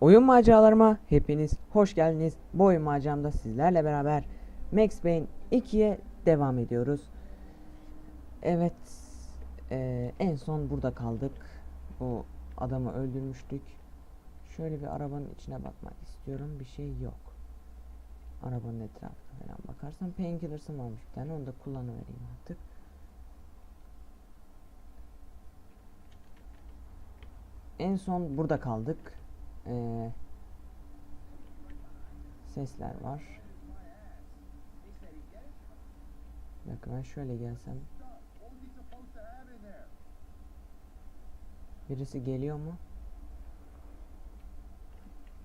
Oyun maceralarıma hepiniz hoş geldiniz. Bu oyun maceramda sizlerle beraber Max Payne 2'ye devam ediyoruz. Evet, eee, en son burada kaldık. Bu adamı öldürmüştük. Şöyle bir arabanın içine bakmak istiyorum. Bir şey yok. Arabanın etrafına falan bakarsam painkillers'ım varmış bir tane. Onu da kullanıvereyim artık. En son burada kaldık. Ee, sesler var. Bir ben şöyle gelsem. Birisi geliyor mu?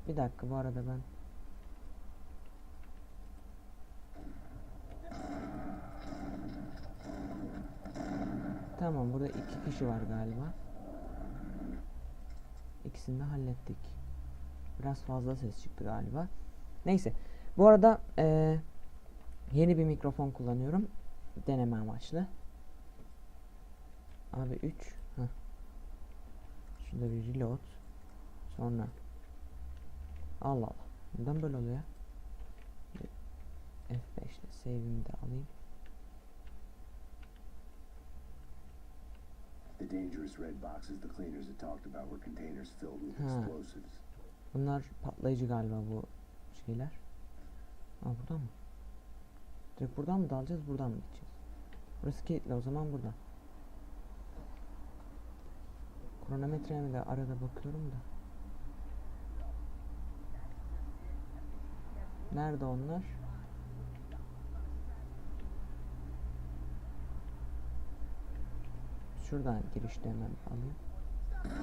Bir dakika bu arada ben. Tamam burada iki kişi var galiba. İkisini de hallettik. Biraz fazla ses çıktı galiba. Neyse. Bu arada eee, yeni bir mikrofon kullanıyorum. Deneme amaçlı. Abi 3. Heh. Şurada bir reload. Sonra. Allah Allah. Neden böyle oluyor? Bir F5 ile save'imi de alayım. The dangerous red boxes the cleaners had talked about were containers filled with explosives. Bunlar patlayıcı galiba bu şeyler. Aa buradan mı? Direkt buradan mı dalacağız buradan mı gideceğiz? Burası kilitli o zaman buradan. Kronometreme de arada bakıyorum da. Nerede onlar? Şuradan girişte hemen alayım.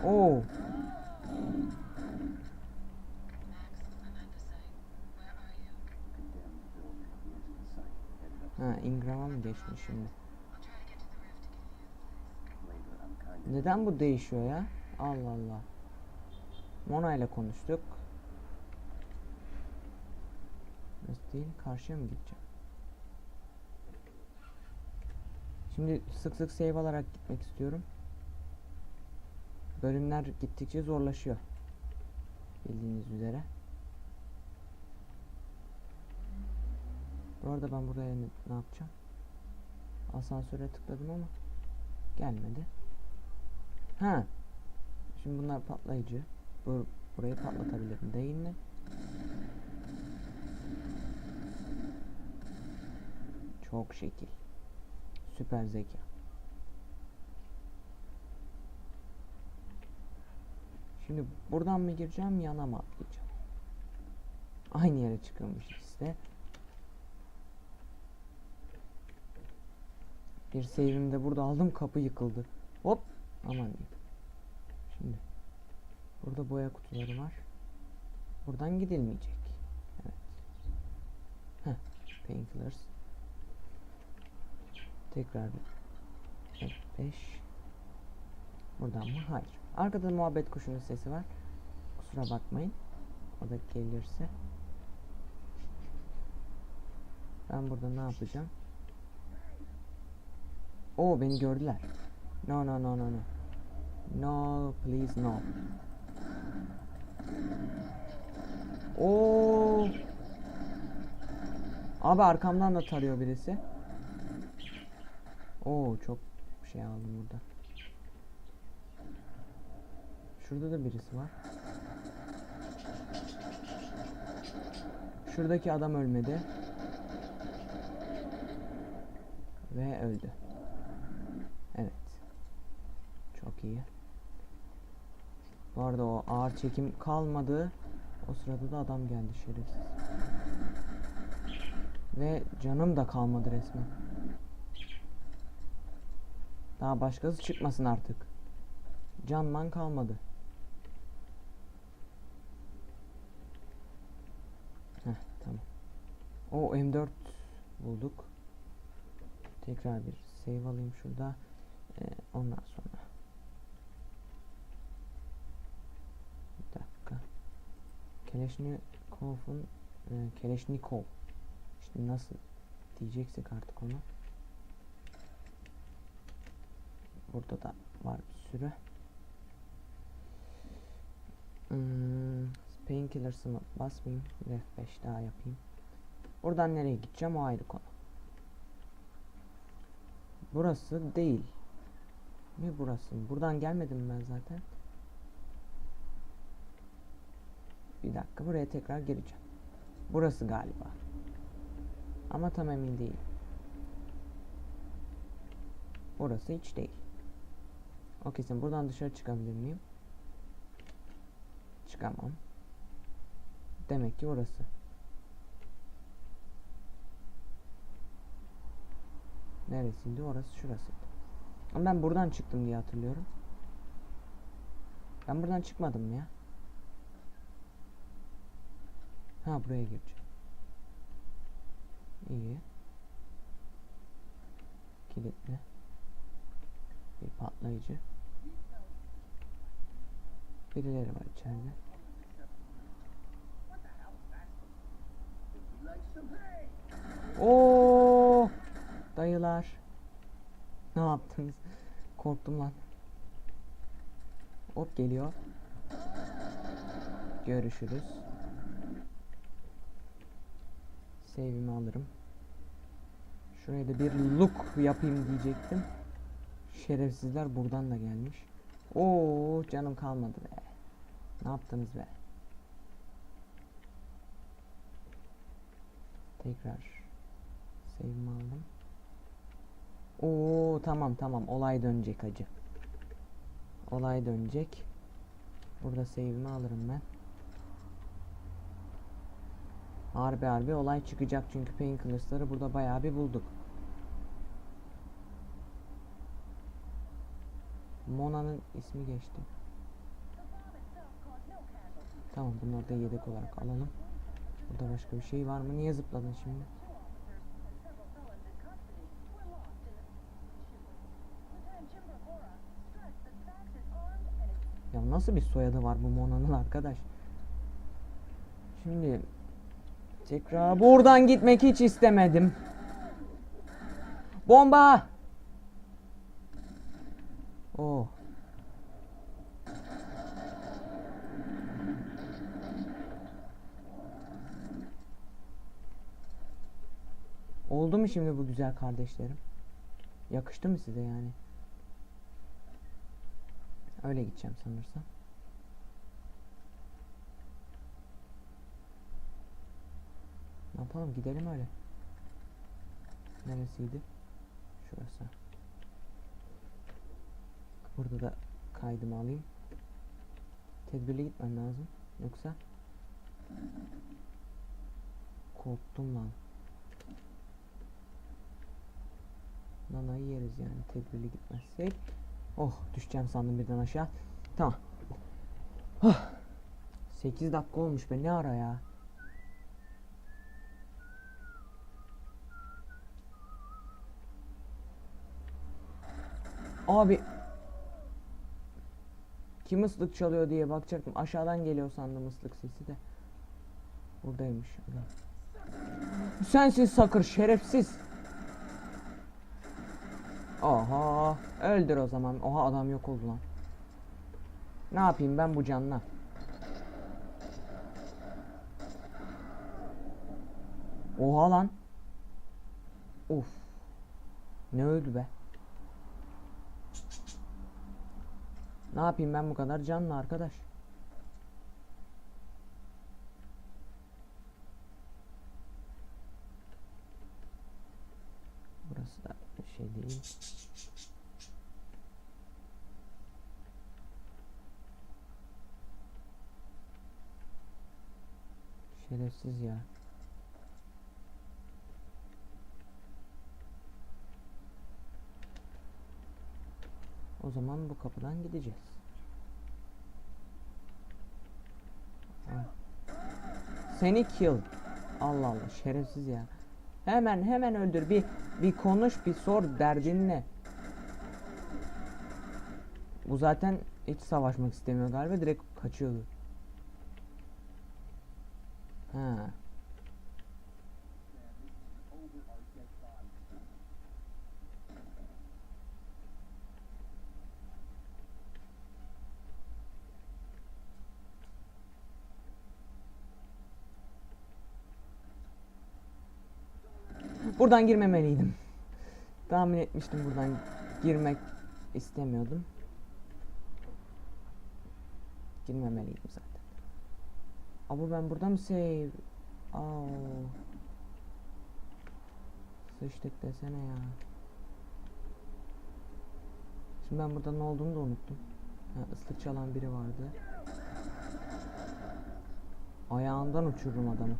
Oo! Ha Ingram'a mı geçmiş şimdi? Neden bu değişiyor ya? Allah Allah. Mona ile konuştuk. Değil? Karşıya mı gideceğim? Şimdi sık sık save alarak gitmek istiyorum. Bölümler gittikçe zorlaşıyor. Bildiğiniz üzere. Bu arada ben buraya ne, ne yapacağım? Asansöre tıkladım ama gelmedi. Ha. Şimdi bunlar patlayıcı. Bu, burayı patlatabilirim değil mi? Çok şekil. Süper zeka. Şimdi buradan mı gireceğim yana mı atlayacağım? Aynı yere çıkıyormuş ikisi Bir save'imi burada aldım kapı yıkıldı. Hop aman diyeyim. Şimdi burada boya kutuları var. Buradan gidilmeyecek. Evet. Heh, painkillers. Tekrar bir F5. Buradan mı? Hayır. Arkada muhabbet kuşunun sesi var. Kusura bakmayın. O da gelirse. Ben burada ne yapacağım? Oo beni gördüler. No no no no no. No please no. Oo. Abi arkamdan da tarıyor birisi. Oo çok şey aldım burada. Şurada da birisi var. Şuradaki adam ölmedi. Ve öldü. Evet. Çok iyi. Bu arada o ağır çekim kalmadı. O sırada da adam geldi şerefsiz. Ve canım da kalmadı resmen. Daha başkası çıkmasın artık. Canman kalmadı. Heh tamam. O M4 bulduk. Tekrar bir save alayım şurada. Ee, ondan sonra. Bir dakika. Keleşnikov'un e, Keleşnikov. İşte nasıl diyeceksek artık onu. Burada da var bir sürü. Hmm, painkillers'ımı basmayayım. F5 daha yapayım. Buradan nereye gideceğim o ayrı konu. Burası değil. Ne burası? Buradan gelmedim ben zaten. Bir dakika buraya tekrar gireceğim. Burası galiba. Ama tam emin değilim. Burası hiç değil. O kesin. Buradan dışarı çıkabilir miyim? Çıkamam. Demek ki orası. Neresiydi? Orası şurasıydı. Ama ben buradan çıktım diye hatırlıyorum. Ben buradan çıkmadım ya. Ha buraya gireceğim. İyi. Kilitli. Bir patlayıcı. Birileri var içeride. Oo! Dayılar. Ne yaptınız? Korktum lan. Hop geliyor. Görüşürüz. Save'imi alırım. Şuraya da bir look yapayım diyecektim. Şerefsizler buradan da gelmiş. Oo canım kalmadı be. Ne yaptınız be? Tekrar save'imi aldım. Oo tamam tamam olay dönecek acı. Olay dönecek. Burada save'imi alırım ben. Harbi harbi olay çıkacak çünkü painkillers'ları burada bayağı bir bulduk. Mona'nın ismi geçti. Tamam bunları da yedek olarak alalım. Burada başka bir şey var mı? Niye zıpladın şimdi? Ya nasıl bir soyadı var bu Mona'nın arkadaş? Şimdi tekrar buradan gitmek hiç istemedim. Bomba! Oh. Oldu mu şimdi bu güzel kardeşlerim? Yakıştı mı size yani? Öyle gideceğim sanırsam. Yapalım gidelim öyle. Neresiydi? Şurası. Burada da kaydımı alayım. Tedbirli gitmem lazım. Yoksa korktum lan. Nanayı yeriz yani tedbirli gitmezsek. Oh düşeceğim sandım birden aşağı. Tamam. Hah. 8 dakika olmuş be ne ara ya. Abi kim ıslık çalıyor diye bakacaktım. Aşağıdan geliyor sandım ıslık sesi de. Buradaymış. Sensin sakır şerefsiz. Oha öldür o zaman. Oha adam yok oldu lan. Ne yapayım ben bu canla? Oha lan. Of. Ne öldü be? Ne yapayım ben bu kadar canlı arkadaş? Burası da şey değil. Şerefsiz ya. O zaman bu kapıdan gideceğiz. Ha. Seni kill. Allah Allah şerefsiz ya. Hemen hemen öldür. Bir bir konuş, bir sor derdin ne? Bu zaten hiç savaşmak istemiyor galiba. Direkt kaçıyordu. Ha. Buradan girmemeliydim. Tahmin etmiştim buradan girmek istemiyordum. Girmemeliydim zaten. Ama ben burada mı save? Aa. Sıçtık desene ya. Şimdi ben burada ne olduğunu da unuttum. Ha, ıslık çalan biri vardı. Ayağından uçururum adamı.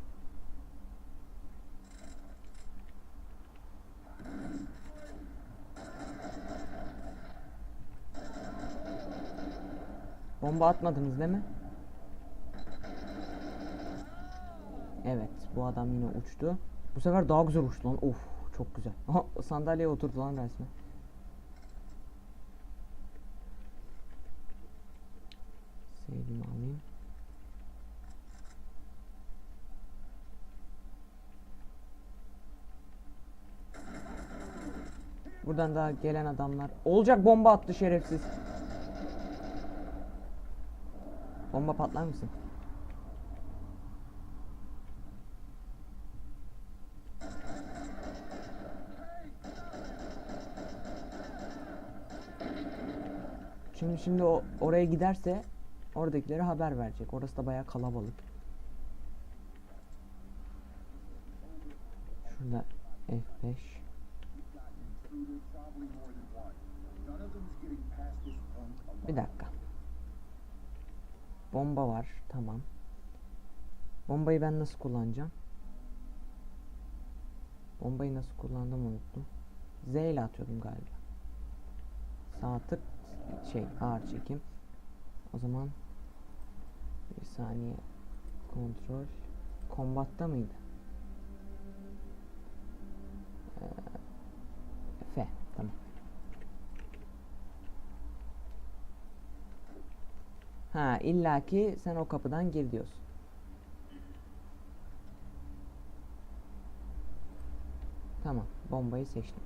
Bomba atmadınız değil mi? Evet, bu adam yine uçtu. Bu sefer daha güzel uçtu lan. Of, çok güzel. Aha, sandalyeye oturdu lan resmen. Save'imi alayım. Buradan daha gelen adamlar. Olacak bomba attı şerefsiz. Bomba patlar mısın? Şimdi şimdi o oraya giderse oradakilere haber verecek. Orası da bayağı kalabalık. Şurada F5. Bir dakika. Bomba var. Tamam. Bombayı ben nasıl kullanacağım? Bombayı nasıl kullandım unuttum. Z ile atıyordum galiba. Sağ tık şey ağır çekim. O zaman bir saniye kontrol kombatta mıydı? Ee, F tamam. Ha illaki sen o kapıdan gir diyorsun. Tamam bombayı seçtim.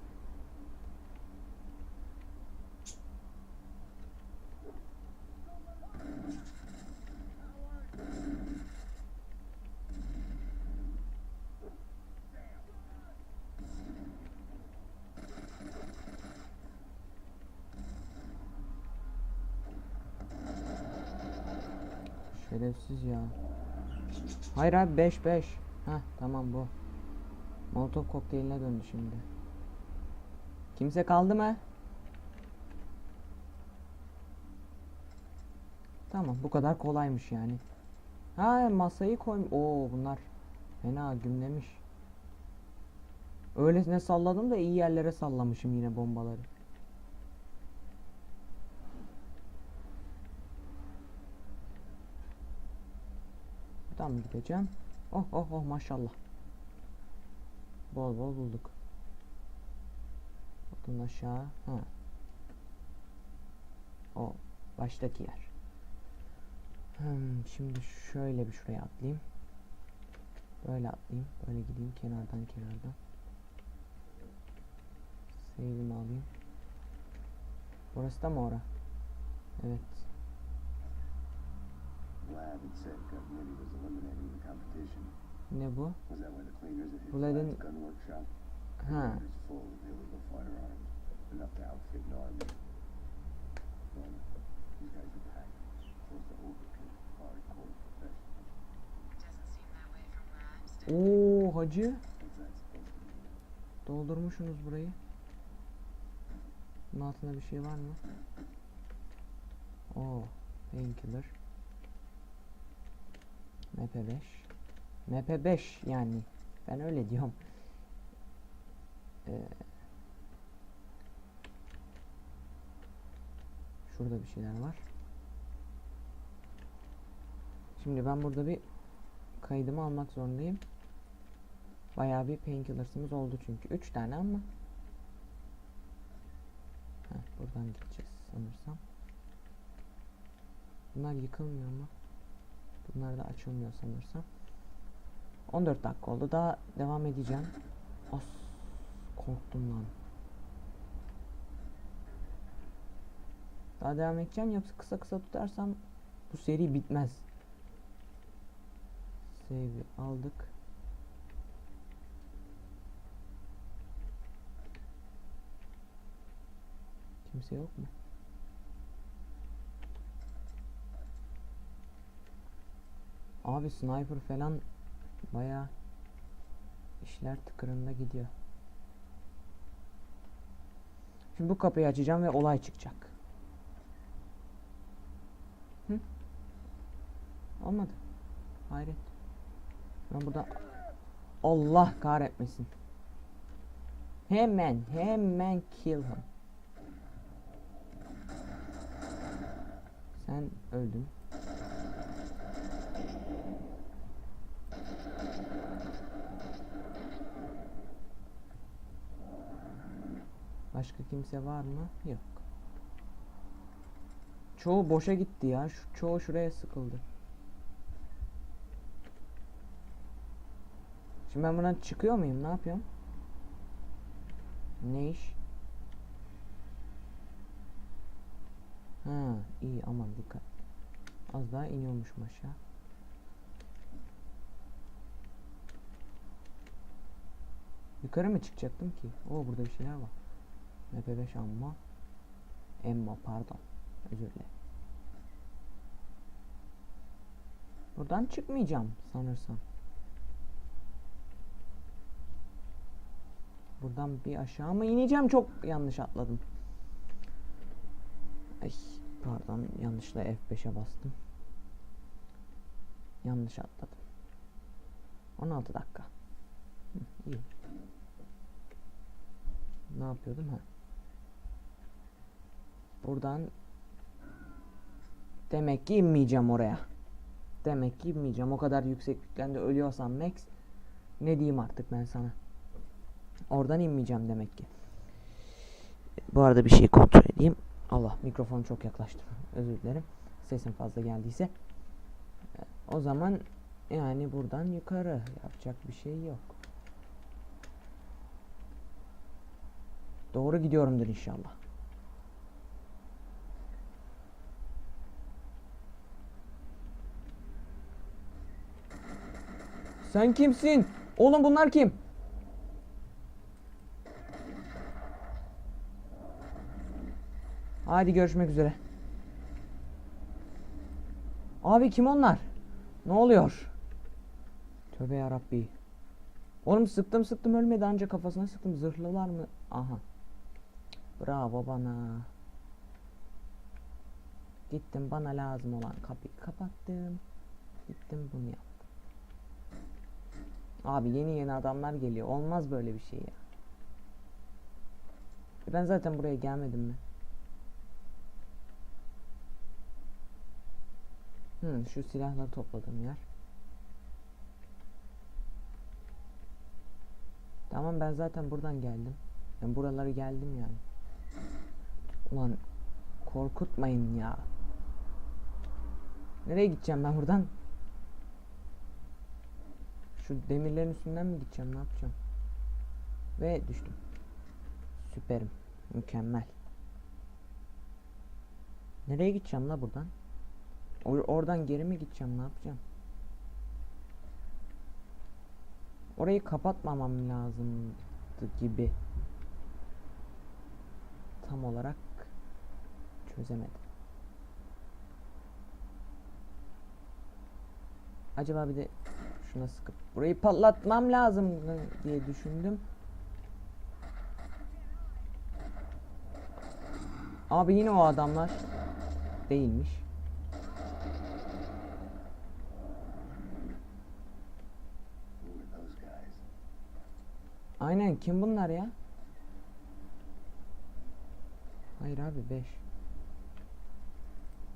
Şerefsiz ya. Hayır abi 5 5. Hah tamam bu. Molotov kokteyline döndü şimdi. Kimse kaldı mı? Tamam bu kadar kolaymış yani. Ha masayı koy. Oo bunlar fena gümlemiş. Öylesine salladım da iyi yerlere sallamışım yine bombaları. Mı gideceğim? Oh oh oh maşallah. Bol bol bulduk. Bakın aşağı. Ha. O baştaki yer. Hmm, şimdi şöyle bir şuraya atlayayım. Böyle atlayayım. Böyle gideyim kenardan kenardan. Save'imi alayım. Burası da mı ora? Evet. Ne bu? Was that why the cleaners at his Vlad'ın- Vlad's gun workshop? Ha. Oo hacı. Doldurmuşsunuz burayı. Bunun altında bir şey var mı? Oo, painkiller. MP5. MP5 yani. Ben öyle diyorum. Ee, şurada bir şeyler var. Şimdi ben burada bir kaydımı almak zorundayım. Bayağı bir painkillers'ımız oldu çünkü. 3 tane ama. Heh, buradan gideceğiz sanırsam. Bunlar yıkılmıyor mu? Bunlar da açılmıyor sanırsam. 14 dakika oldu. Daha devam edeceğim. As korktum lan. Daha devam edeceğim. Yoksa kısa kısa tutarsam bu seri bitmez. Save'i aldık. Kimse yok mu? Abi sniper falan baya işler tıkırında gidiyor. Şimdi bu kapıyı açacağım ve olay çıkacak. Hı? Olmadı. Hayret. Ben burada Allah kahretmesin. Hemen, hemen kill him. Sen öldün. Başka kimse var mı? Yok. Çoğu boşa gitti ya. Şu, çoğu şuraya sıkıldı. Şimdi ben buradan çıkıyor muyum? Ne yapıyorum? Ne iş? Ha, iyi aman dikkat. Az daha iniyormuşum aşağı. Yukarı mı çıkacaktım ki? Oo burada bir şeyler var. MP5 amma. Emma pardon. Özür dilerim. Buradan çıkmayacağım sanırsam. Buradan bir aşağı mı ineceğim? Çok yanlış atladım. Ay pardon yanlışla F5'e bastım. Yanlış atladım. 16 dakika. Hı, iyi. Ne yapıyordum ha? Buradan demek ki inmeyeceğim oraya. Demek ki inmeyeceğim. O kadar yükseklikten de ölüyorsam Max ne diyeyim artık ben sana. Oradan inmeyeceğim demek ki. Bu arada bir şey kontrol edeyim. Allah mikrofonu çok yaklaştım. Özür dilerim. Sesim fazla geldiyse. O zaman yani buradan yukarı yapacak bir şey yok. Doğru gidiyorumdur inşallah. Sen kimsin? Oğlum bunlar kim? Hadi görüşmek üzere. Abi kim onlar? Ne oluyor? Tövbe yarabbi. Oğlum sıktım sıktım ölmedi anca kafasına sıktım. Zırhlılar mı? Aha. Bravo bana. Gittim bana lazım olan kapıyı kapattım. Gittim bunu yaptım. Abi yeni yeni adamlar geliyor. Olmaz böyle bir şey ya. Ben zaten buraya gelmedim mi? Hı, şu silahları topladığım yer. Tamam ben zaten buradan geldim. Ben buraları geldim yani. Ulan korkutmayın ya. Nereye gideceğim ben buradan? Şu demirlerin üstünden mi gideceğim ne yapacağım? Ve düştüm. Süperim. Mükemmel. Nereye gideceğim la buradan? Or- oradan geri mi gideceğim ne yapacağım? Orayı kapatmamam lazımdı gibi. Tam olarak çözemedim. Acaba bir de şuna sıkıp burayı patlatmam lazım diye düşündüm. Abi yine o adamlar değilmiş. Aynen kim bunlar ya? Hayır abi 5.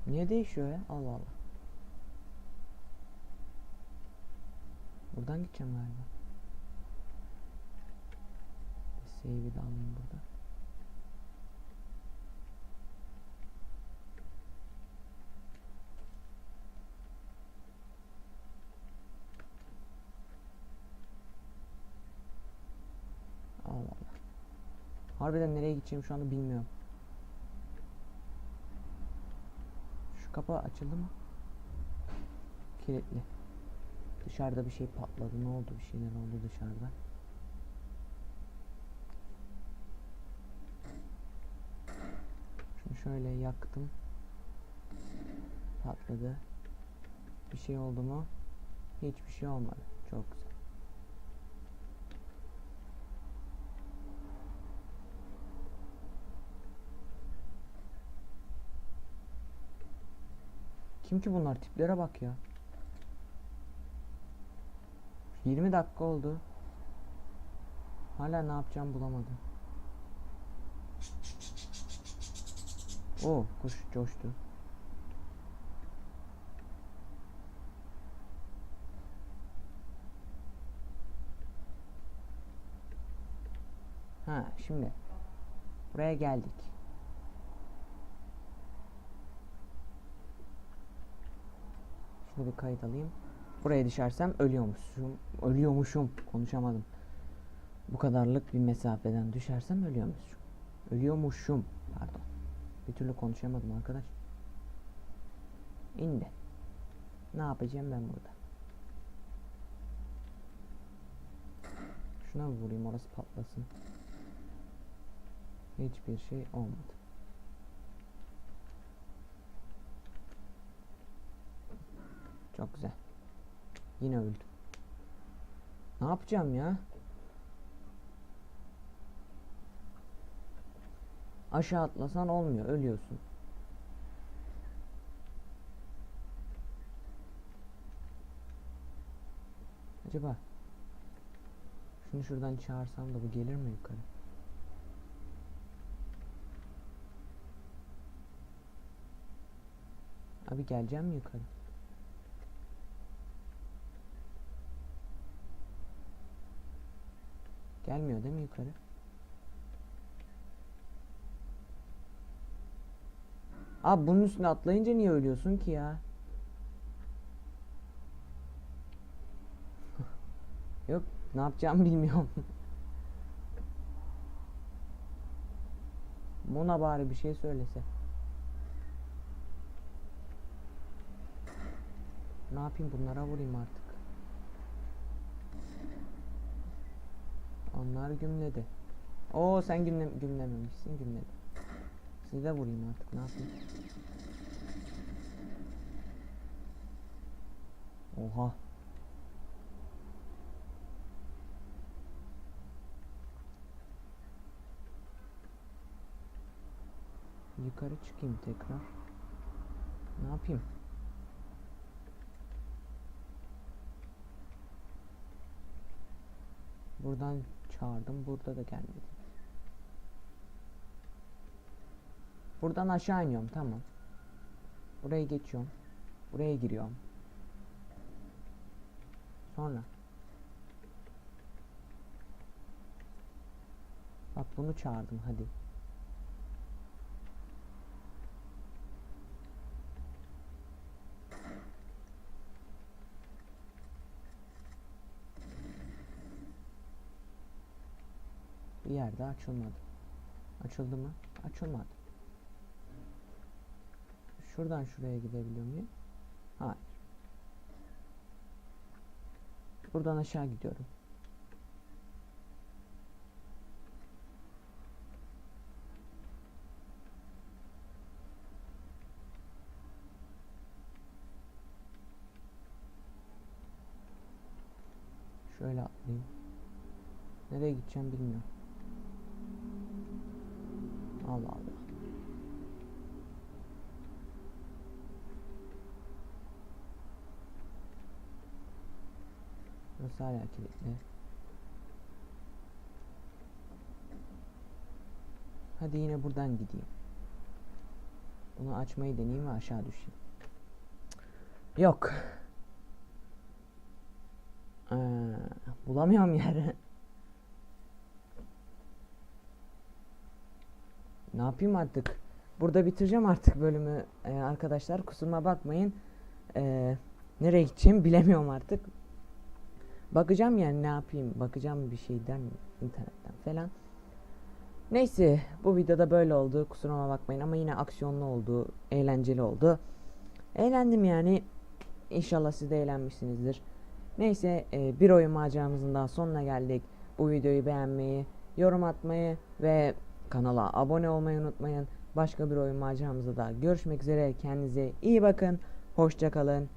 Niye değişiyor ya? Allah Allah. Buradan gideceğim galiba. Save'i de alayım burada. Allah Allah. Harbiden nereye gideceğim şu anda bilmiyorum. Şu kapı açıldı mı? Kilitli. Dışarıda bir şey patladı. Ne oldu? Bir şeyler oldu dışarıda. şöyle yaktım. Patladı. Bir şey oldu mu? Hiçbir şey olmadı. Çok güzel. Kim ki bunlar? Tiplere bak ya. 20 dakika oldu. Hala ne yapacağım bulamadım. Oo, kuş coştu. Ha, şimdi buraya geldik. Şunu bir kayıt alayım. Buraya düşersem ölüyormuşum. Ölüyormuşum. Konuşamadım. Bu kadarlık bir mesafeden düşersem ölüyormuşum. Ölüyormuşum. Pardon. Bir türlü konuşamadım arkadaş. İndi. Ne yapacağım ben burada? Şuna vurayım orası patlasın. Hiçbir şey olmadı. Çok güzel. Yine öldüm. Ne yapacağım ya? Aşağı atlasan olmuyor, ölüyorsun. Acaba şunu şuradan çağırsam da bu gelir mi yukarı? Abi geleceğim mi yukarı? Gelmiyor değil mi yukarı? Abi bunun üstüne atlayınca niye ölüyorsun ki ya? Yok ne yapacağımı bilmiyorum. Mona bari bir şey söylese. Ne yapayım bunlara vurayım artık. Onlar gümledi. Oo sen gümle gümlememişsin gümledi. Size vurayım artık ne yapayım. Oha. Yukarı çıkayım tekrar. Ne yapayım? Buradan çağırdım. Burada da gelmedi. Buradan aşağı iniyorum. Tamam. Buraya geçiyorum. Buraya giriyorum. Sonra. Bak bunu çağırdım hadi. Bir yerde açılmadı. Açıldı mı? Açılmadı. Şuradan şuraya gidebiliyor muyum? Hayır. Buradan aşağı gidiyorum. Şöyle atlayayım. Nereye gideceğim bilmiyorum. Allah Allah. Burası hala kilitli. Hadi yine buradan gideyim. Bunu açmayı deneyeyim ve aşağı düşeyim. Yok. Ee, bulamıyorum yeri. Ne yapayım artık? Burada bitireceğim artık bölümü Ee, arkadaşlar. Kusuruma bakmayın. Ee, nereye gideceğimi bilemiyorum artık. Bakacağım yani ne yapayım. Bakacağım bir şeyden internetten falan. Neyse bu videoda böyle oldu. Kusuruma bakmayın ama yine aksiyonlu oldu. Eğlenceli oldu. Eğlendim yani. İnşallah siz de eğlenmişsinizdir. Neyse e, bir oyun maceramızın daha sonuna geldik. Bu videoyu beğenmeyi, yorum atmayı ve kanala abone olmayı unutmayın. Başka bir oyun maceramızda da görüşmek üzere. Kendinize iyi bakın. Hoşça kalın.